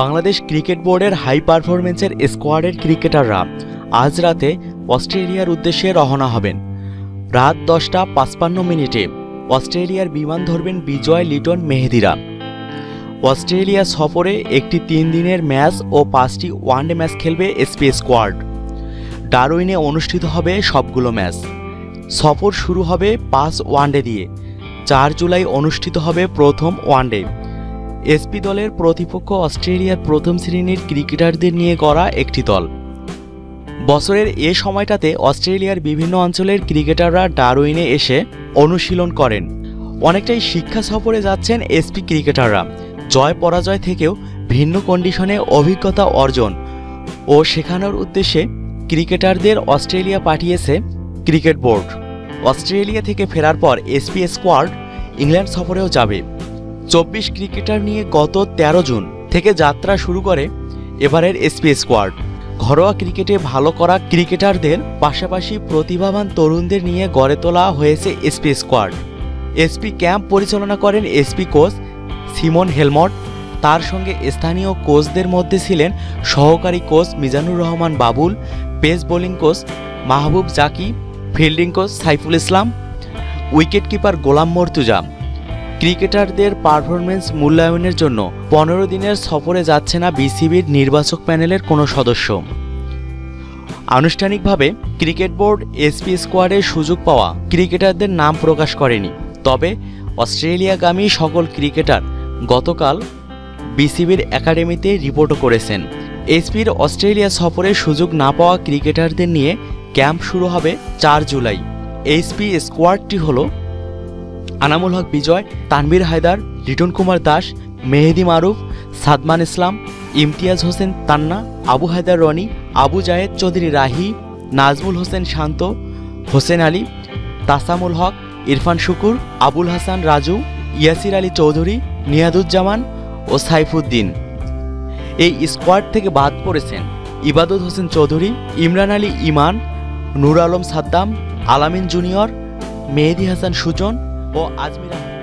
Bangladesh cricket বোর্ডের high পারফরমেন্সের স্কোয়াডের ক্রিকেটাররা আজ রাতে অস্ট্রেলিয়ার উদ্দেশ্যে রওনা হবেন। রাত দশটা পাঁচপান্ন মিনিটে অস্ট্রেলিয়ার বিমান ধরবেন বিজয় লিটন মেহেদিরা। অস্ট্রেলিয়া সফরে একটি তিন দিনের ম্যাচ ও পাঁচটি ওয়ানডে ম্যাচ খেলবে এসপি স্কোয়াড। ডারউইনে অনুষ্ঠিত হবে সবগুলো ম্যাচ। সফর শুরু হবে পাঁচ ওয়ানডে দিয়ে। চার জুলাই অনুষ্ঠিত হবে প্রথম ওয়ানডে। এসপি দলের প্রতিপক্ষ অস্ট্রেলিয়ার প্রথম শ্রেণির ক্রিকেটারদের নিয়ে গড়া একটি দল। বছরের এ সময়টাতে অস্ট্রেলিয়ার বিভিন্ন অঞ্চলের ক্রিকেটাররা ডারউইনে এসে অনুশীলন করেন। অনেকটাই শিক্ষা সফরে যাচ্ছেন এসপি ক্রিকেটাররা। জয় পরাজয় থেকেও ভিন্ন কন্ডিশনে অভিজ্ঞতা অর্জন ও শেখানোর উদ্দেশ্যে ক্রিকেটারদের অস্ট্রেলিয়া পাঠিয়েছে ক্রিকেট বোর্ড। অস্ট্রেলিয়া থেকে ফেরার পর এসপি স্কোয়াড ইংল্যান্ড সফরেও যাবে। চব্বিশ ক্রিকেটার নিয়ে গত ১৩ জুন থেকে যাত্রা শুরু করে এবারের এসপি স্কোয়াড। ঘরোয়া ক্রিকেটে ভালো করা ক্রিকেটারদের পাশাপাশি প্রতিভাবান তরুণদের নিয়ে গড়ে তোলা হয়েছে এসপি স্কোয়াড। এসপি ক্যাম্প পরিচালনা করেন এসপি কোচ সিমন হেলমট। তার সঙ্গে স্থানীয় কোচদের মধ্যে ছিলেন সহকারী coach Mizanur Rahman Babul, pace bowling coach Mahbub Zaki, fielding coach Saiful Islam wicketkeeper Golam Mortuza. ক্রিকেটারদের পারফরমেন্স মূল্যায়নের জন্য পনেরো দিনের সফরে যাচ্ছে না বিসিবির নির্বাচক প্যানেলের কোনো সদস্য। আনুষ্ঠানিকভাবে ক্রিকেট বোর্ড এসপি স্কোয়াডের সুযোগ পাওয়া ক্রিকেটারদের নাম প্রকাশ করেনি। তবে অস্ট্রেলিয়াগামী সকল ক্রিকেটার গতকাল বিসিবির একাডেমিতে রিপোর্টও করেছেন। এসপির অস্ট্রেলিয়া সফরে সুযোগ না পাওয়া ক্রিকেটারদের নিয়ে ক্যাম্প শুরু হবে চার জুলাই। এইচপি স্কোয়াডটি হলো আনামুল হক বিজয়, তানভীর হায়দার, লিটন কুমার দাস, মেহেদি মারুফ, সাদমান ইসলাম, ইমতিয়াজ হোসেন তান্না, আবু হায়দার রনি, আবু জায়েদ চৌধুরী রাহি, নাজমুল হোসেন শান্ত, হোসেন আলী, তাসামুল হক, ইরফান শুকুর, আবুল হাসান রাজু, ইয়াসির আলী চৌধুরী, নিয়াদুজ্জামান ও সাইফুদ্দিন। এই স্কোয়াড থেকে বাদ পড়েছেন ইবাদত হোসেন চৌধুরী, ইমরান আলী ইমান, নূর আলম সাদ্দাম, আলামিন জুনিয়র, মেহেদি হাসান সুজন वो आज मेरा